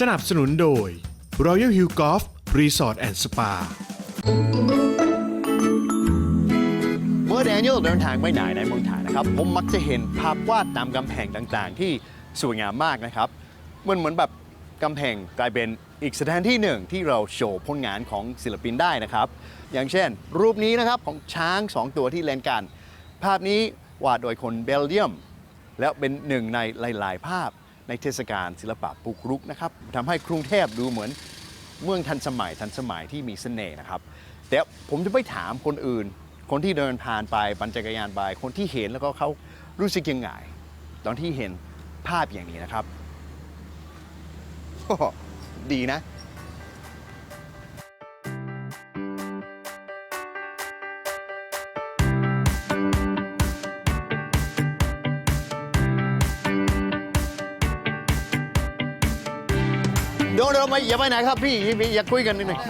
สนับสนุนโดย Royal Hill Golf Resort and Spa เมื่อแดเนียลเดินทางไปไหนในเมืองไทยนะครับ ผมมักจะเห็นภาพวาดตามกำแพงต่างๆ ที่สวยงามมากนะครับ มันเหมือนแบบกำแพงกลายเป็นอีกสถานที่หนึ่งที่เราโชว์ผลงานของศิลปินได้นะครับ อย่างเช่น รูปนี้นะครับของช้างสองตัวที่เล่นกัน ภาพนี้วาดโดยคนเบลเยียม แล้วเป็นหนึ่งในหลาย ๆ ภาพ ในเทศกาลศิลปะปลุกรุกนะครับทำให้กรุงเทพดูเหมือนเมืองทันสมัยทันสมัยที่มีเสน่ห์นะครับ แต่ผมจะไปถามคนอื่น คนที่เดินผ่านไปปั่นจักรยานไป คนที่เห็นแล้วก็เขารู้สึกยังไงตอนที่เห็นภาพอย่างนี้นะครับ ดีนะ เดี๋ยวเราไม่อย่าไปไหนครับพี่พี่อย่าคุยกันนิดหนึ่ง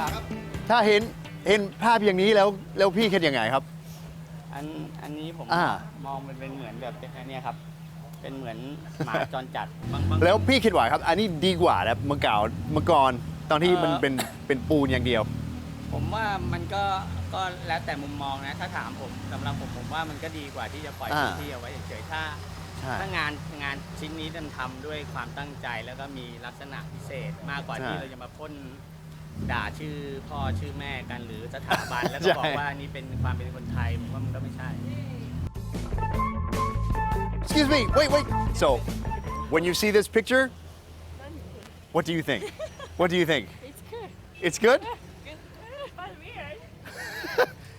ถ้าเห็นเห็นภาพอย่างนี้แล้วแล้วพี่คิดยังไงครับ อันอันนี้ผมอ่า มองมันเป็นเหมือนแบบอันเนี้ยครับ เป็นเหมือนหมาจรจัดบางบาง แล้วพี่คิดว่าครับ อันนี้ดีกว่านะเมื่อเก่าเมื่อก่อนตอนที่มันเอ่อ เป็นเป็นปูนอย่างเดียว ผมว่ามันก็ก็แล้วแต่มุมมองนะ ถ้าถามผมสำหรับผมผมว่ามันก็ดีกว่าที่จะปล่อยอ่า พื้นที่เอาไว้เฉยๆถ้า ใช่ ถ้างานงานชิ้นนี้มันทำด้วยความตั้งใจแล้วก็มีลักษณะพิเศษมากกว่าใช่ที่เราจะมาพ่นด่าชื่อพ่อชื่อแม่กันหรือสถาบัน แล้วก็ใช่บอกว่านี่เป็นความเป็นคนไทยผมว่ามันก็ไม่ใช่ Excuse me wait wait so when you see this picture what do you think what do you think It's good. it's good Good. But weird.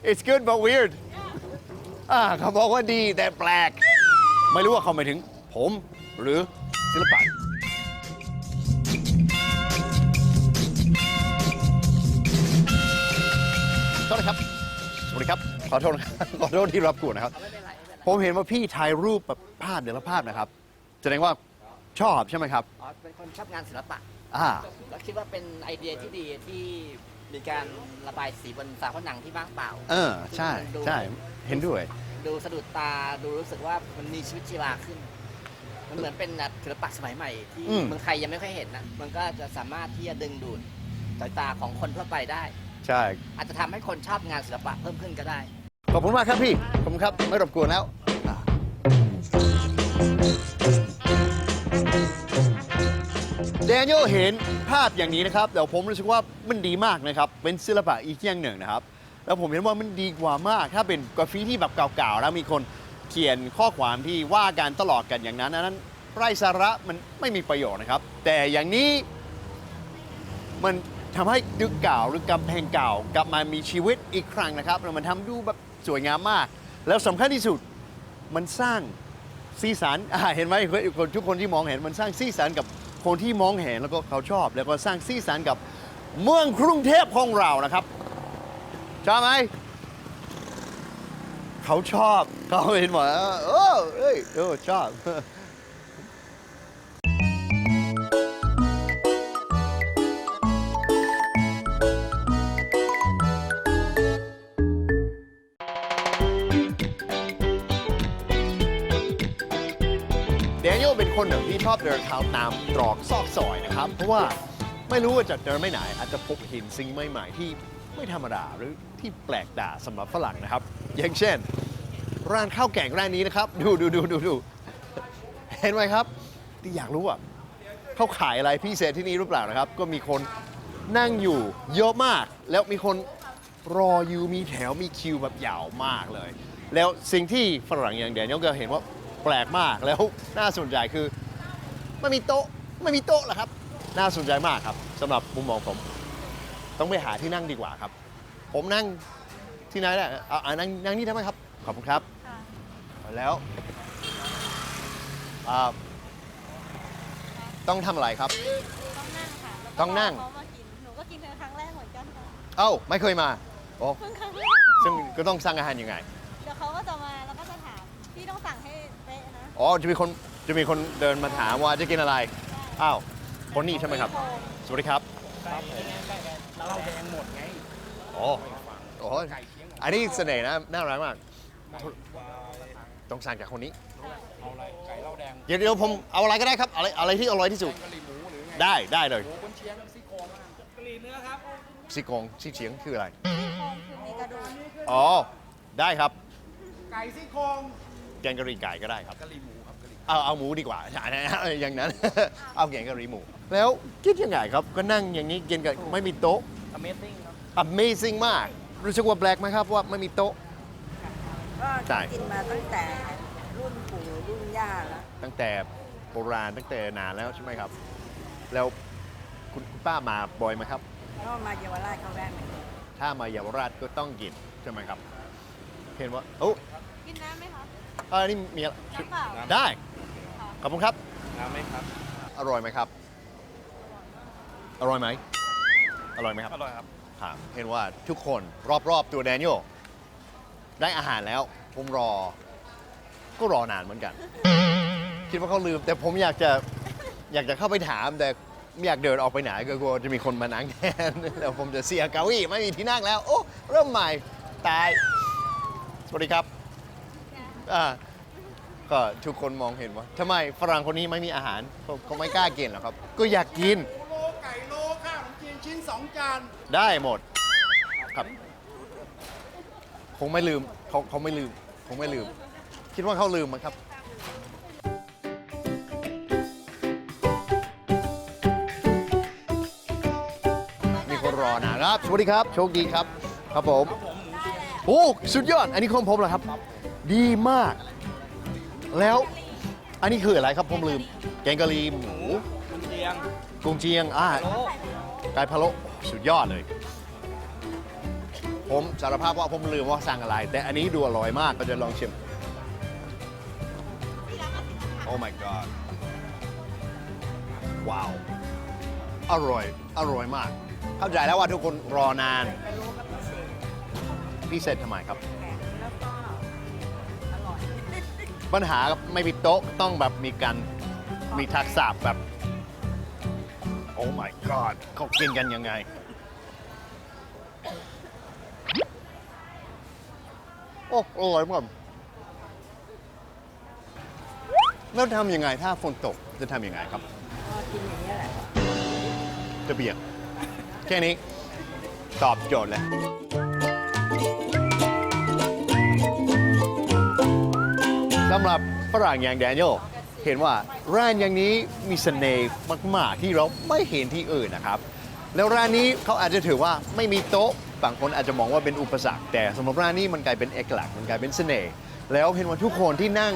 it's good but weird อ่าเขาบอกว่าดีแต่แปลก ไม่รู้ว่าเขาหมายถึงผมหรือศิลปะโทษนะครับ สวัสดีครับ ขอโทษนะครับขอโทษที่รับกวนนะครับไม่เป็นไรไม่เป็นไรผมเห็นว่าพี่ถ่ายรูปแบบภาพเดี๋ยวละภาพนะครับ แสดงว่าชอบใช่ไหมครับ อ๋อเป็นคนชอบงานศิลปะอ่า แล้วคิดว่าเป็นไอเดียที่ดีที่มีการระบายสีบนฝาผนังที่ว่างเปล่าเออ ใช่ ใช่ เห็นด้วย ดูสะดุดตาดูรู้สึกว่ามันมีชีวิตชีวาขึ้น มันเหมือนเป็นศิลปะสมัยใหม่ที่อืม เมืองไทยยังไม่ค่อยเห็นนะมันก็จะสามารถที่จะดึงดูดสายตาของคนทั่วไปได้ ใช่ อาจจะทำให้คนชอบงานศิลปะเพิ่มขึ้นก็ได้ ขอบคุณมากครับพี่ ขอบคุณครับ ไม่รบกวนแล้วอะแดเนียลเห็นภาพอย่างนี้นะครับแต่ผมรู้สึกว่ามันดีมากนะครับ เป็นศิลปะอีกอย่างหนึ่งนะครับ แล้วผมเห็นว่ามันดีกว่ามาก ถ้าเป็นกราฟฟิตี้แบบเก่าๆแล้วมีคนเขียนข้อความที่ว่ากันตลอดกันอย่างนั้นอันนั้นไร้สาระมันไม่มีประโยชน์นะครับ แต่อย่างนี้มันทำให้ดึกเก่าหรือกำแพงเก่ากลับมามีชีวิตอีกครั้งนะครับแล้วมันทำดูแบบสวยงามมาก แล้วสำคัญที่สุดมันสร้างสีสันเห็นไหมคนทุกคนที่มองเห็นมันสร้างสีสันกับคนที่มองเห็นแล้วก็เขาชอบ แล้วก็สร้างสีสันกับเมืองกรุงเทพของเรานะครับ ชอบไหม เขาชอบ เขาเห็นหมดเออเอ้ยเออชอบแดเนียลเป็นคนหนึ่งที่ชอบเดินเท้าตามตรอกซอกซอยนะครับ เพราะว่าไม่รู้ว่าจะเดินไม่ไหน อาจจะพบเห็นสิ่งใหม่ ๆ ที่ ไม่ธรรมดาหรือที่แปลกตาสำหรับฝรั่งนะครับ อย่างเช่น ร้านข้าวแกงร้านนี้นะครับ ดูดูดูดูดูเห็นไหมครับที่อยากรู้อะเขาขายอะไรพิเศษที่นี่หรือเปล่านะครับ ก็มีคนนั่งอยู่เยอะมาก แล้วมีคนรออยู่มีแถวมีคิวแบบยาวมากเลย แล้วสิ่งที่ฝรั่งอย่างแดเนียลก็เห็นว่าแปลกมากแล้วน่าสนใจคือไม่มีโต๊ะไม่มีโต๊ะเหรอครับ น่าสนใจมากครับสำหรับมุมมองผม ต้องไปหาที่นั่งดีกว่าครับ ผมนั่งที่ไหนได้เอาเอานั่งนั่งนี่ได้ไหมครับ ขอบคุณครับ ค่ะแล้วอ่าต้องทำอะไรครับ ต้องนั่งค่ะแล้วก็ต้องนั่งรเขามากิน หนูก็กินเป็นครั้งแรกเหมือนกันค่ะ เอ้าไม่เคยมาโอ้เพิ่งครั้งแรก ซึ่งก็ต้องสั่งอาหารยังไงเดี๋ยวเขาก็จะมาแล้วก็จะถาม พี่ต้องสั่งให้เป๊ะนะอ๋อจะมีคนจะมีคนเดินมาถามว่าจะกินอะไรอ้าวคนนี้ใช่ไหมครับ สวัสดีครับ เราแดงหมดไงอ๋อโอ้โหอันนี้เสน่ห์นะน่ารักมาก ต้องสั่งจากคนนี้ เอาอะไรไก่เล่าแดงเดี๋ยวเดี๋ยวผมเอาอะไรก็ได้ครับ อะไรอะไรที่อร่อยที่สุดกะหรี่หมูหรือไงได้ได้เลยโอ้คนเชียงซี่โครงกรีเนื้อครับซี่โครงซี่เฉียงคืออะไร คือมีกระดูกอ๋อ ได้ครับ ไก่ซี่โครงแกงกะหรี่ไก่ก็ได้ครับ กะหรี่หมูครับกะหรี่ เอาเอาหมูดีกว่าอย่างนั้น เอาแกงกะหรี่หมู แล้วคิดยังไงครับ ก็นั่งอย่างนี้กินกับไม่มีโต๊ะ Amazing ครับ Amazing มาก รู้สึกว่าแปลกไหมครับว่าไม่มีโต๊ะก็ใช่กินมาตั้งแต่รุ่นปู่รุ่นย่าแล้วตั้งแต่โบราณตั้งแต่นานแล้วใช่ไหมครับ แล้วคุณคุณป้ามาบ่อยไหมครับ ก็มาเยาวราชเขาแวะมากินถ้ามาเยาวราชก็ต้องกินใช่ไหมครับ เห็นว่าโอ้กินน้ำไหมคะอันนี้มีอะไรน้ำเปล่าได้ ขอบคุณครับ น้ำไหมครับ อร่อยไหมครับ อร่อยไหม อร่อยไหมครับ อร่อยครับ ครับเห็นว่าทุกคนรอบๆตัวแดเนียลได้อาหารแล้ว ผมรอ ก็รอนานเหมือนกัน คิดว่าเขาลืม แต่ผมอยากจะอยากจะเข้าไปถามแต่ไม่อยากเดินออกไปไหนก็กลัวจะมีคนมานั่งแทนแล้วผมจะเสียเก้าอี้ไม่มีที่นั่งแล้ว โอ้เริ่มใหม่ตาย สวัสดีครับอ่า ก็ทุกคนมองเห็นว่าทำไมฝรั่งคนนี้ไม่มีอาหารเขาเขาไม่กล้ากินหรอครับ ก็อยากกิน โลไก่โลข้าวขนมจีนชิ้นสองจานได้หมดครับคงไม่ลืมเขาเขาไม่ลืมคงไม่ลืม คิดว่าเขาลืมมั้งครับ มีคนรอนะครับ สวัสดีครับ โชคดีครับ ครับผม โอ้ สุดยอด อันนี้ของผมเหรอครับ ดีมาก แล้วอันนี้คืออะไรครับผมลืม แกงกะหรี่หมูคนเชียงกุ้งเชียงอ่าโลไก่พะโล้สุดยอดเลย ผมสารภาพว่าผมลืมว่าสั่งอะไร แต่อันนี้ดูอร่อยมากก็จะลองชิม โอ้ my god ว้าว อร่อย อร่อยมาก เข้าใจแล้วว่าทุกคนรอนาน พิเศษทำไมครับ ปัญหาไม่มีโต๊ะต้องแบบมีการมีทักษะแบบ โอ้ my god เขากินกันยังไง โอ้อร่อยมากแล้วทำยังไงถ้าฝนตกจะทำยังไงครับ ก็กินอย่างนี้ยแหละ จะเบียกแค่นี้ ตอบโจทย์เลยำหรับฝรั่งอย่างแดเนียลเห็นว่าร้านอย่างนี้มีเสน่ห์มากๆที่เราไม่เห็นที่อื่นนะครับ แล้วร้านนี้เขาอาจจะถือว่าไม่มีโต๊ะบางคนอาจจะมองว่าเป็นอุปสรรค แต่สำหรับร้านนี้มันกลายเป็นเอกลักษณ์มันกลายเป็นเสน่ห์แล้วเห็นว่าทุกคนที่นั่ง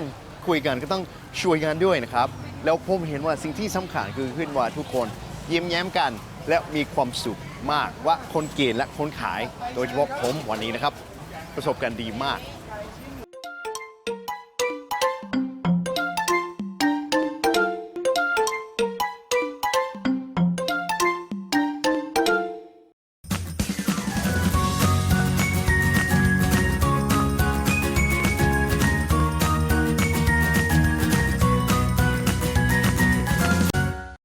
คุยกันก็ต้องช่วยกันด้วยนะครับ แล้วผมเห็นว่าสิ่งที่สำคัญคือขึ้นว่าทุกคนยิ้มแย้มกัน และมีความสุขมากว่าคนเกณฑ์และคนขาย โดยเฉพาะผมวันนี้นะครับ ประสบการณ์ดีมาก